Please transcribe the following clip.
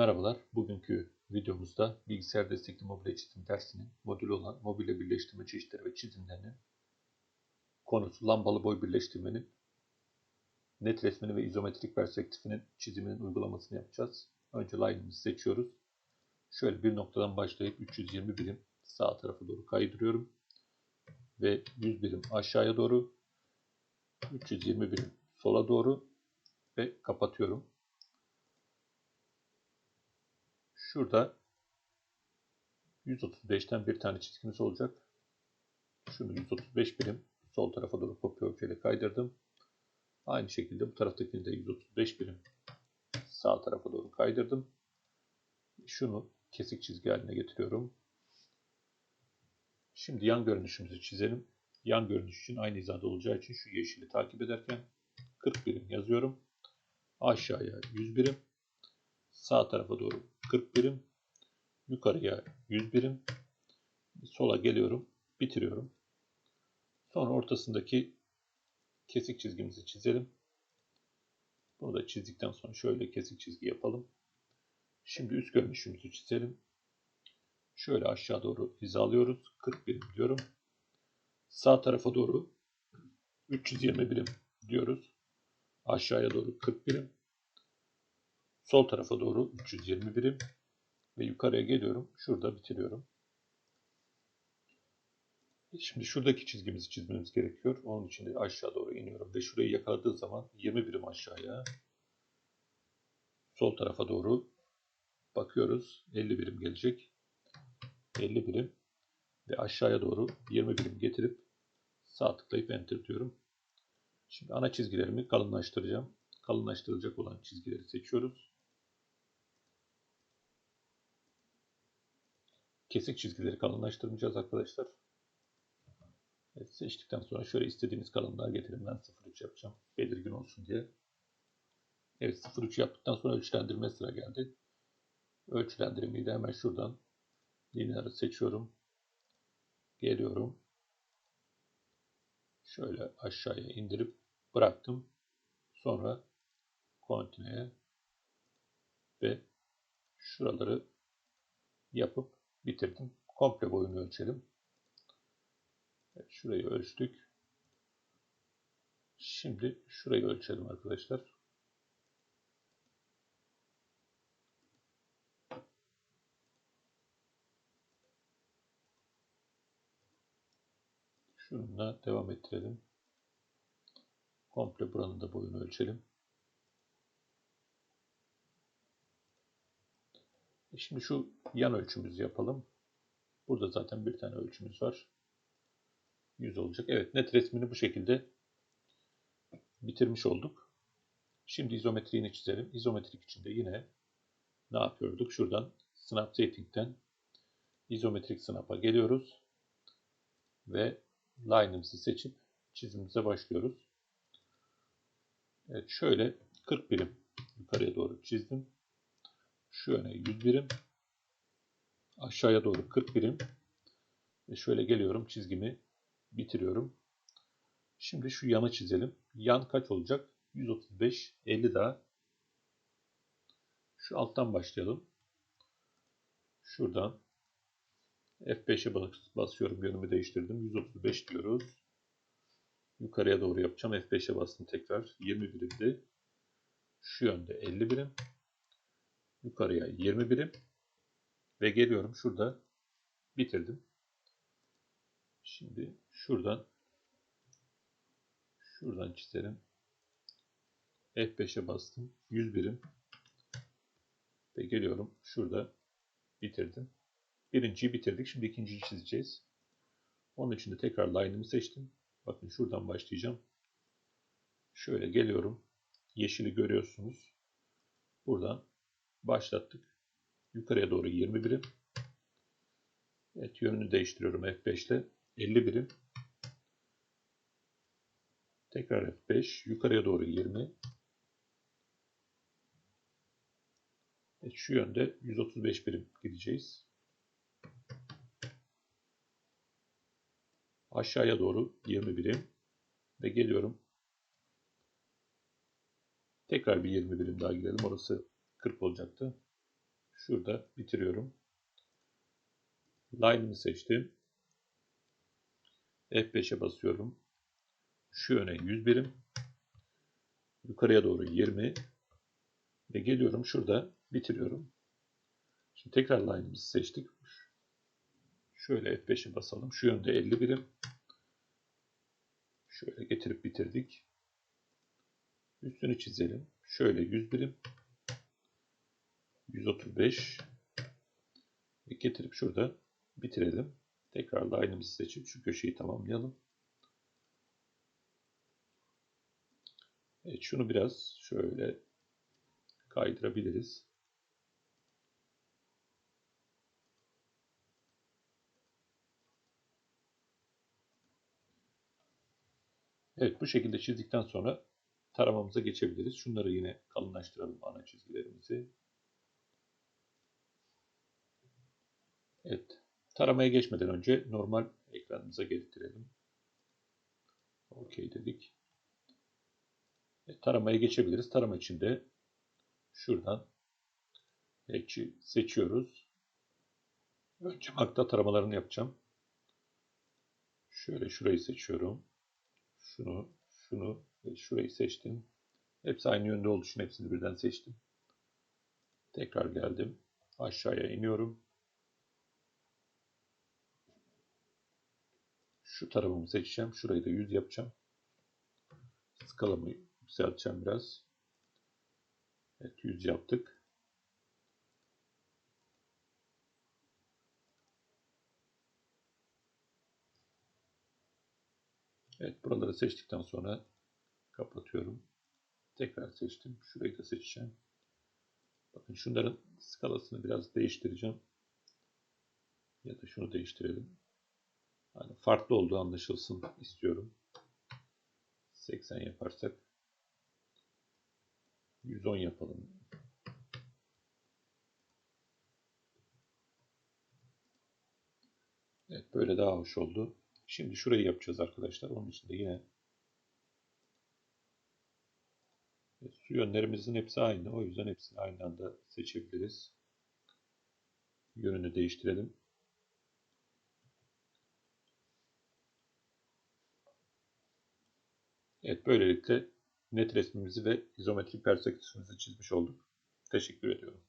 Merhabalar. Bugünkü videomuzda bilgisayar destekli mobilya çizim dersinin modülü olan mobilya birleştirme çeşitleri ve çizimlerinin konusu lambalı boy birleştirmenin net resmini ve izometrik perspektifinin çiziminin uygulamasını yapacağız. Önce line'ımızı seçiyoruz. Şöyle bir noktadan başlayıp 320 birim sağ tarafa doğru kaydırıyorum. Ve 100 birim aşağıya doğru 320 birim sola doğru ve kapatıyorum. Şurada 135'ten bir tane çizgimiz olacak. Şunu 135 birim sol tarafa doğru kopya ölçüyle kaydırdım. Aynı şekilde bu taraftakini de 135 birim sağ tarafa doğru kaydırdım. Şunu kesik çizgi haline getiriyorum. Şimdi yan görünüşümüzü çizelim. Yan görünüş için aynı hizada olacağı için şu yeşili takip ederken 40 birim yazıyorum. Aşağıya 100 birim. Sağ tarafa doğru 40 birim. Yukarıya 100 birim. Sola geliyorum. Bitiriyorum. Sonra ortasındaki kesik çizgimizi çizelim. Bunu da çizdikten sonra şöyle kesik çizgi yapalım. Şimdi üst görünüşümüzü çizelim. Şöyle aşağı doğru hizalıyoruz. 40 birim diyorum. Sağ tarafa doğru 320 birim diyoruz. Aşağıya doğru 40 birim. Sol tarafa doğru 320 birim. Ve yukarıya geliyorum. Şurada bitiriyorum. Şimdi şuradaki çizgimizi çizmemiz gerekiyor. Onun için de aşağı doğru iniyorum. Ve şurayı yakaladığı zaman 20 birim aşağıya. Sol tarafa doğru bakıyoruz. 50 birim gelecek. 50 birim. Ve aşağıya doğru 20 birim getirip sağ tıklayıp enter diyorum. Şimdi ana çizgilerimi kalınlaştıracağım. Kalınlaştırılacak olan çizgileri seçiyoruz. Kesik çizgileri kalınlaştırmayacağız arkadaşlar. Evet, seçtikten sonra şöyle istediğiniz kalınlığa getirin. Ben 0.3 yapacağım. Belirgin olsun diye. Evet 0.3 yaptıktan sonra ölçülendirme sıra geldi. Ölçülendirmeyi de hemen şuradan linearı seçiyorum. Geliyorum. Şöyle aşağıya indirip bıraktım. Sonra continue'ye ve şuraları yapıp bitirdim. Komple boyunu ölçelim. Evet, şurayı ölçtük. Şimdi şurayı ölçelim arkadaşlar. Şununla devam ettirelim. Komple buranın da boyunu ölçelim. Şimdi şu yan ölçümüzü yapalım. Burada zaten bir tane ölçümüz var. 100 olacak. Evet net resmini bu şekilde bitirmiş olduk. Şimdi izometriğini çizelim. İzometrik için de yine ne yapıyorduk? Şuradan Snap Setting'den izometrik snap'a geliyoruz. Ve line'ımızı seçip çizimimize başlıyoruz. Evet şöyle 40 birim yukarıya doğru çizdim. Şu yöne 100 birim. Aşağıya doğru 40 birim. Ve şöyle geliyorum çizgimi bitiriyorum. Şimdi şu yanı çizelim. Yan kaç olacak? 135, 50 daha. Şu alttan başlayalım. Şuradan F5'e basıyorum. Yönümü değiştirdim. 135 diyoruz. Yukarıya doğru yapacağım. F5'e bastım tekrar. 20 birimdi. Şu yönde 50 birim. Yukarıya 20 birim. Ve geliyorum. Şurada bitirdim. Şimdi şuradan şuradan çizelim. F5'e bastım. 100 birim. Ve geliyorum. Şurada bitirdim. Birinciyi bitirdik. Şimdi ikinciyi çizeceğiz. Onun için de tekrar line'ımı seçtim. Bakın şuradan başlayacağım. Şöyle geliyorum. Yeşili görüyorsunuz. Buradan başlattık. Yukarıya doğru 20 birim. Evet yönünü değiştiriyorum F5 ile. 50 birim. Tekrar F5. Yukarıya doğru 20. Evet, şu yönde 135 birim gideceğiz. Aşağıya doğru 20 birim. Ve geliyorum. Tekrar bir 20 birim daha gidelim. Orası 40 olacaktı. Şurada bitiriyorum. Line'ımı seçtim. F5'e basıyorum. Şu yöne 100 birim. Yukarıya doğru 20. Ve geliyorum şurada bitiriyorum. Şimdi tekrar line'ımızı seçtik. Şöyle F5'e basalım. Şu yönde 50 birim. Şöyle getirip bitirdik. Üstünü çizelim. Şöyle 100 birim. 135 ve getirip şurada bitirelim. Tekrar line'ımızı seçip şu köşeyi tamamlayalım. Evet şunu biraz şöyle kaydırabiliriz. Evet bu şekilde çizdikten sonra taramamıza geçebiliriz. Şunları yine kalınlaştıralım ana çizgilerimizi. Evet. Taramaya geçmeden önce normal ekranımıza getirelim. OK dedik. E, taramaya geçebiliriz. Tarama için de şuradan Hatch'i seçiyoruz. Önce makta taramalarını yapacağım. Şöyle şurayı seçiyorum. Şunu, şunu ve şurayı seçtim. Hepsi aynı yönde olduğu için hepsini birden seçtim. Tekrar geldim. Aşağıya iniyorum. Şu tarafımı seçeceğim. Şurayı da 100 yapacağım. Skalamı yükselteceğim biraz. Evet 100 yaptık. Evet buraları seçtikten sonra kapatıyorum. Tekrar seçtim. Şurayı da seçeceğim. Bakın şunların skalasını biraz değiştireceğim. Ya da şunu değiştirelim. Yani farklı olduğu anlaşılsın istiyorum. 80 yaparsak 110 yapalım. Evet böyle daha hoş oldu. Şimdi şurayı yapacağız arkadaşlar. Onun için de yine su yönlerimizin hepsi aynı. O yüzden hepsini aynı anda seçebiliriz. Yönünü değiştirelim. Evet böylelikle net resmimizi ve izometrik perspektifimizi çizmiş olduk. Teşekkür ediyorum.